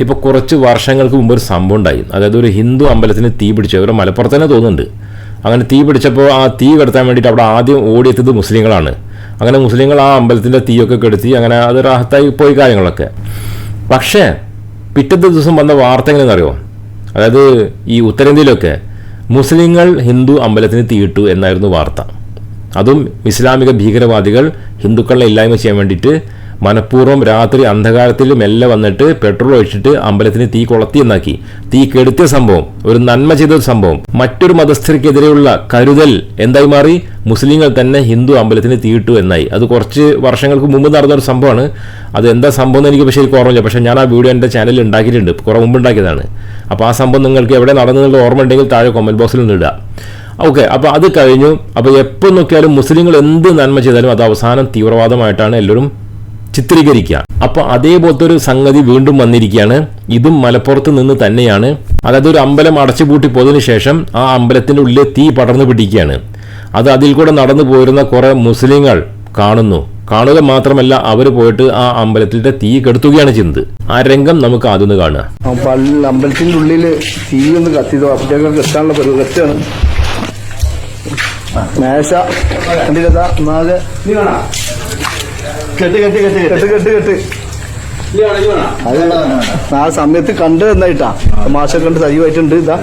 ഇപ്പോൾ കുറച്ച് വർഷങ്ങൾക്ക് മുമ്പ് ഒരു സംഭവം ഉണ്ടായി. അതായത് ഒരു ഹിന്ദു അമ്പലത്തിന് തീ പിടിച്ചു. അവരുടെ മലപ്പുറത്ത് തന്നെ തോന്നുന്നുണ്ട്. അങ്ങനെ തീ പിടിച്ചപ്പോൾ ആ തീ കെടുത്താൻ വേണ്ടിയിട്ട് അവിടെ ആദ്യം ഓടിയെത്തിയത് മുസ്ലിങ്ങളാണ്. അങ്ങനെ മുസ്ലിങ്ങൾ ആ അമ്പലത്തിന്റെ തീയൊക്കെ കെടുത്തി അങ്ങനെ അത് റാഹത്തായി പോയി കാര്യങ്ങളൊക്കെ. പക്ഷേ പിറ്റത്തെ ദിവസം വന്ന വാർത്ത എങ്ങനെയെന്നറിയോ അതായത് ഈ ഉത്തരേന്ത്യയിലൊക്കെ മുസ്ലിങ്ങൾ ഹിന്ദു അമ്പലത്തിന് തീയിട്ടു എന്നായിരുന്നു വാർത്ത. അതും ഇസ്ലാമിക ഭീകരവാദികൾ ഹിന്ദുക്കളെ ഇല്ലായ്മ ചെയ്യാൻ വേണ്ടിയിട്ട് മനഃപൂർവം രാത്രി അന്ധകാരത്തിൽ മെല്ലെ വന്നിട്ട് പെട്രോൾ ഒഴിച്ചിട്ട് അമ്പലത്തിന് തീ കൊളത്തി എന്നാക്കി. തീ കെടുത്തിയ സംഭവം ഒരു നന്മ ചെയ്ത സംഭവം. മറ്റൊരു മതസ്ഥർക്കെതിരെയുള്ള കരുതൽ എന്തായി മാറി? മുസ്ലിങ്ങൾ തന്നെ ഹിന്ദു അമ്പലത്തിന് തീയിട്ടു എന്നായി. അത് കുറച്ച് വർഷങ്ങൾക്ക് മുമ്പ് നടന്ന ഒരു സംഭവമാണ്. അത് എന്താ സംഭവം എന്ന് എനിക്ക് ശരിക്കും ഓർമ്മയില്ല. പക്ഷേ ഞാൻ ആ വീഡിയോ എന്റെ ചാനലിൽ ഉണ്ടാക്കിയിട്ടുണ്ട്. കുറേ മുമ്പ് ഉണ്ടാക്കിയതാണ്. അപ്പോൾ ആ സംഭവം നിങ്ങൾക്ക് എവിടെ നടന്നുള്ള ഓർമ്മ ഉണ്ടെങ്കിൽ താഴെ കമന്റ് ബോക്സിൽ നിന്ന് ഇടുക. ഓക്കെ അപ്പോൾ അത് കഴിഞ്ഞു. അപ്പോൾ എപ്പോൾ നോക്കിയാലും മുസ്ലിങ്ങൾ എന്ത് നന്മ ചെയ്താലും അത് അവസാനം തീവ്രവാദമായിട്ടാണ് എല്ലാവരും ചിത്രീകരിക്കുക അപ്പോൾ അതേപോലത്തെ ഒരു സംഗതി വീണ്ടും വന്നിരിക്കുകയാണ്. ഇതും മലപ്പുറത്ത് നിന്ന് തന്നെയാണ്. അതായത് ഒരു അമ്പലം അടച്ചുപൂട്ടി പോയതിനു ശേഷം ആ അമ്പലത്തിന്റെ ഉള്ളിൽ തീ പടർന്നു പിടിക്കുകയാണ്. അത് അതിൽ കൂടെ നടന്നു പോരുന്ന കുറേ മുസ്ലിങ്ങൾ കാണുന്നു. കാണുക മാത്രമല്ല അവർ പോയിട്ട് ആ അമ്പലത്തിന്റെ തീ കെടുത്തുകയാണ് ചെയ്യുന്നത്. ആ രംഗം നമുക്ക് ആദ്യം ഒന്ന് കാണുക അമ്പലത്തിന്റെ ഉള്ളിൽ തീ ഒന്ന് കത്തിയതോ കണ്ടില്ലതാ ഒന്നാകെ കെട്ട് കെട്ട് കെട്ട് കെട്ട്. കെട്ട് കെട്ട് ആ സമയത്ത് കണ്ട് എന്നായിട്ടാ മാഷെ കണ്ട് സജീവായിട്ടുണ്ട്. ഇതാ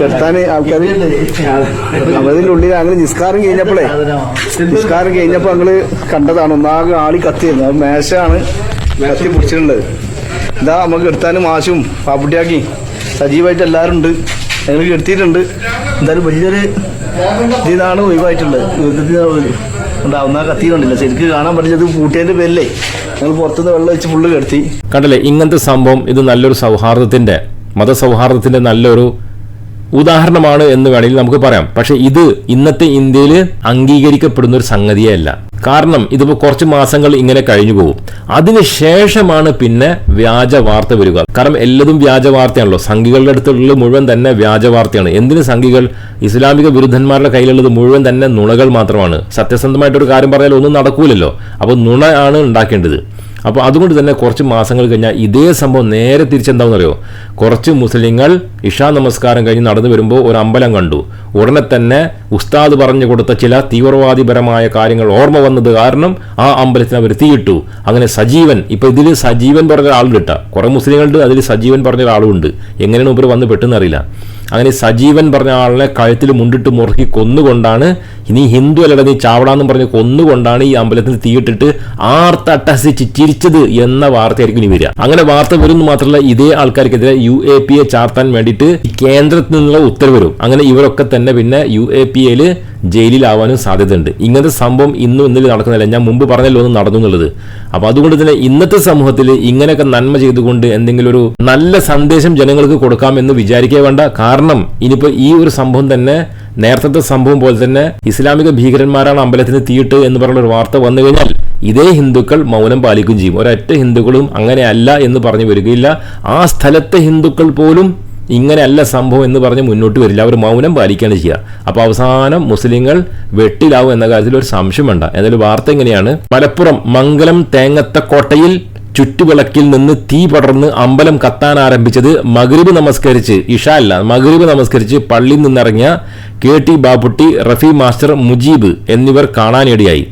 കെട്ടാന് ആൾക്കാർ ഉള്ളിൽ അങ്ങനെ നിസ്കാരം കഴിഞ്ഞപ്പോഴേ നിസ്കാരം കഴിഞ്ഞപ്പോ അങ്ങൾ കണ്ടതാണ്. ഒന്നാകെ ആളി കത്തിയിരുന്നു. അത് മേശാണ് കത്തി പിടിച്ചിട്ടുള്ളത്. ഇതാ നമുക്ക് എടുത്താൻ മാഷും പാപ്പുട്ടിയാക്കി. സജീവായിട്ട് എല്ലാവരും ഉണ്ട് ഞങ്ങൾ എടുത്തിട്ടുണ്ട് എന്തായാലും വലിയൊരു ഇതാണ് ഒഴിവായിട്ടുള്ളത്. ഉണ്ടാവുന്ന കത്തി കണ്ടില്ല. ശരിക്ക് കാണാൻ പറ്റില്ല. പൂട്ടിയതിന്റെ പേരിലേ ഞങ്ങൾ പുറത്തുനിന്ന് വെള്ളം വെച്ച് ഫുള്ള് കെടുത്തി. കണ്ടല്ലേ ഇങ്ങനത്തെ സംഭവം ഇത് നല്ലൊരു സൗഹാർദ്ദത്തിന്റെ മതസൗഹാർദ്ദത്തിന്റെ നല്ലൊരു ഉദാഹരണമാണ് എന്ന് വേണമെങ്കിൽ നമുക്ക് പറയാം. പക്ഷെ ഇത് ഇന്നത്തെ ഇന്ത്യയിൽ അംഗീകരിക്കപ്പെടുന്ന ഒരു സംഗതിയല്ല കാരണം ഇതിപ്പോ കുറച്ച് മാസങ്ങൾ ഇങ്ങനെ കഴിഞ്ഞു പോകും. അതിനുശേഷമാണ് പിന്നെ വ്യാജ വാർത്ത വരിക. കാരണം എല്ലതും വ്യാജ വാർത്തയാണല്ലോ. സംഘികളുടെ അടുത്തുള്ള മുഴുവൻ തന്നെ വ്യാജ വാർത്തയാണ്. എന്തിന് സംഘികൾ ഇസ്ലാമിക വിരുദ്ധന്മാരുടെ കയ്യിലുള്ളത് മുഴുവൻ തന്നെ നുണകൾ മാത്രമാണ്? സത്യസന്ധമായിട്ടൊരു കാര്യം പറഞ്ഞാൽ ഒന്നും നടക്കൂലല്ലോ. അപ്പോൾ നുണ ആണ് ഉണ്ടാക്കേണ്ടത്. അപ്പോൾ അതുകൊണ്ട് തന്നെ കുറച്ച് മാസങ്ങൾ കഴിഞ്ഞാൽ ഇതേ സംഭവം നേരെ തിരിച്ചെന്താണെന്ന് അറിയോ? കുറച്ച് മുസ്ലിങ്ങൾ ഇഷാ നമസ്കാരം കഴിഞ്ഞ് നടന്നു വരുമ്പോൾ ഒരു അമ്പലം കണ്ടു. ഉടനെ തന്നെ ഉസ്താദ് പറഞ്ഞു കൊടുത്ത ചില തീവ്രവാദിപരമായ കാര്യങ്ങൾ ഓർമ്മ വന്നത് കാരണം ആ അമ്പലത്തിന് അവർ തീയിട്ടു. അങ്ങനെ സജീവൻ ഇപ്പോൾ ഇതിൽ സജീവൻ പറഞ്ഞ ആളുണ്ട് കിട്ടുക കുറേ മുസ്ലിങ്ങളുണ്ട് അതിൽ സജീവൻ പറഞ്ഞ ഒരാളുണ്ട് എങ്ങനെയാണ് ഇവർ വന്ന് പെട്ടെന്നറിയില്ല അങ്ങനെ സജീവൻ പറഞ്ഞ ആളിനെ കഴുത്തിൽ മുണ്ടിട്ട് മുറുക്കി കൊന്നുകൊണ്ടാണ് ഇനി ഹിന്ദു അല്ലട നീ ചാവടാന്നും പറഞ്ഞ് കൊന്നുകൊണ്ടാണ് ഈ അമ്പലത്തിൽ തീയിട്ടിട്ട് ആർത്തട്ടഹസിച്ച് ചിരിച്ചത് എന്ന വാർത്തയായിരിക്കും ഇനി വരിക. അങ്ങനെ വാർത്ത വരുന്നു മാത്രമല്ല ഇതേ ആൾക്കാർക്കെതിരെ യു എ പി എ ചാർത്താൻ വേണ്ടിയിട്ട് കേന്ദ്രത്തിൽ നിന്നുള്ള ഉത്തരവ് വരും. അങ്ങനെ ഇവരൊക്കെ തന്നെ പിന്നെ യു എ പി എയിൽ ജയിലിലാവാനും സാധ്യതയുണ്ട്. ഇങ്ങനത്തെ സംഭവം ഇന്നും ഇന്നലെ നടക്കുന്നില്ല. ഞാൻ മുമ്പ് പറഞ്ഞല്ലോ ഒന്ന് നടന്നു എന്നുള്ളത്. അപ്പൊ അതുകൊണ്ട് തന്നെ ഇന്നത്തെ സമൂഹത്തിൽ ഇങ്ങനെയൊക്കെ നന്മ ചെയ്തുകൊണ്ട് എന്തെങ്കിലും ഒരു നല്ല സന്ദേശം ജനങ്ങൾക്ക് കൊടുക്കാമെന്ന് വിചാരിക്കേ വേണ്ട. കാരണം ഇനിയിപ്പോ ഈ ഒരു സംഭവം തന്നെ നേരത്തെ സംഭവം പോലെ തന്നെ ഇസ്ലാമിക ഭീകരന്മാരാണ് അമ്പലത്തിന് തീയിട്ട് എന്ന് പറഞ്ഞ ഒരു വാർത്ത വന്നു കഴിഞ്ഞാൽ ഇതേ ഹിന്ദുക്കൾ മൗനം പാലിക്കുകയും ചെയ്യും. ഒരൊറ്റ ഹിന്ദുക്കളും അങ്ങനെയല്ല എന്ന് പറഞ്ഞു വരികയില്ല. ആ സ്ഥലത്തെ ഹിന്ദുക്കൾ പോലും ഇങ്ങനെയല്ല സംഭവം എന്ന് പറഞ്ഞ് മുന്നോട്ട് വരില്ല. അവർ മൗനം പാലിക്കുകയാണ് ചെയ്യുക. അപ്പോൾ അവസാനം മുസ്ലിങ്ങൾ വെട്ടിലാവും എന്ന കാര്യത്തിൽ ഒരു സംശയം വേണ്ട. എന്നാലും വാർത്ത എങ്ങനെയാണ് മലപ്പുറം മംഗലം തേങ്ങത്തക്കോട്ടയിൽ ചുറ്റുവിളക്കിൽ നിന്ന് തീ പടർന്ന് അമ്പലം കത്താൻ ആരംഭിച്ചത് മഗ്രിബ് നമസ്കരിച്ച് ഇഷ അല്ല മഗ്രിബ് നമസ്കരിച്ച് പള്ളിയിൽ നിന്നിറങ്ങിയ K T Bapputty Rafi master Mujeeb എന്നിവർ കാണാനിടയായി.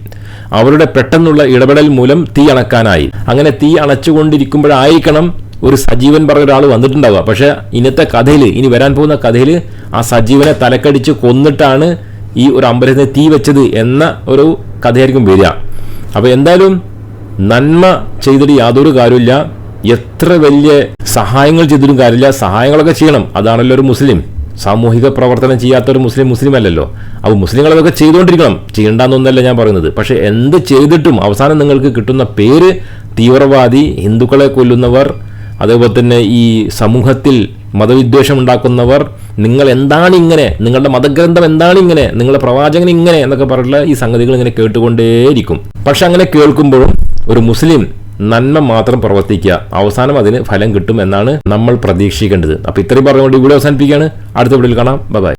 അവരുടെ പെട്ടെന്നുള്ള ഇടപെടൽ മൂലം തീ അണക്കാനായി. അങ്ങനെ തീ അണച്ചുകൊണ്ടിരിക്കുമ്പോഴായിരിക്കണം ഒരു സജീവൻ പറഞ്ഞ ഒരാൾ വന്നിട്ടുണ്ടാവുക. പക്ഷെ ഇന്നത്തെ കഥയിൽ ഇനി വരാൻ പോകുന്ന കഥയിൽ ആ സജീവനെ തലക്കടിച്ച് കൊന്നിട്ടാണ് ഈ ഒരു അമ്പലത്തിന് തീ വെച്ചത് എന്ന ഒരു കഥയായിരിക്കും വരിക. അപ്പോൾ എന്തായാലും നന്മ ചെയ്തിട്ട് യാതൊരു കാര്യമില്ല എത്ര വലിയ സഹായങ്ങൾ ചെയ്തിട്ടും കാര്യമില്ല. സഹായങ്ങളൊക്കെ ചെയ്യണം. അതാണല്ലോ ഒരു മുസ്ലിം. സാമൂഹിക പ്രവർത്തനം ചെയ്യാത്ത ഒരു മുസ്ലിം മുസ്ലിം അല്ലല്ലോ അപ്പോൾ മുസ്ലിങ്ങൾ അതൊക്കെ ചെയ്തുകൊണ്ടിരിക്കണം. ചെയ്യണ്ടെന്നൊന്നല്ല ഞാൻ പറയുന്നത്. പക്ഷെ എന്ത് ചെയ്തിട്ടും അവസാനം നിങ്ങൾക്ക് കിട്ടുന്ന പേര് തീവ്രവാദി ഹിന്ദുക്കളെ കൊല്ലുന്നവർ അതേപോലെ തന്നെ ഈ സമൂഹത്തിൽ മതവിദ്വേഷം ഉണ്ടാക്കുന്നവർ നിങ്ങൾ എന്താണ് ഇങ്ങനെ നിങ്ങളുടെ മതഗ്രന്ഥം എന്താണ് ഇങ്ങനെ നിങ്ങളുടെ പ്രവാചകൻ ഇങ്ങനെ എന്നൊക്കെ പറഞ്ഞിട്ടുള്ള ഈ സംഗതികൾ ഇങ്ങനെ കേട്ടുകൊണ്ടേയിരിക്കും. പക്ഷെ അങ്ങനെ കേൾക്കുമ്പോഴും ഒരു മുസ്ലിം നന്മ മാത്രം പ്രവർത്തിക്കുക അവസാനം അതിന് ഫലം കിട്ടും എന്നാണ് നമ്മൾ പ്രതീക്ഷിക്കേണ്ടത്. അപ്പോൾ ഇത്രയും പറഞ്ഞുകൊണ്ട് ഇവിടെ അവസാനിപ്പിക്കുകയാണ്. അടുത്ത വീഡിയോയിൽ കാണാം. ബൈ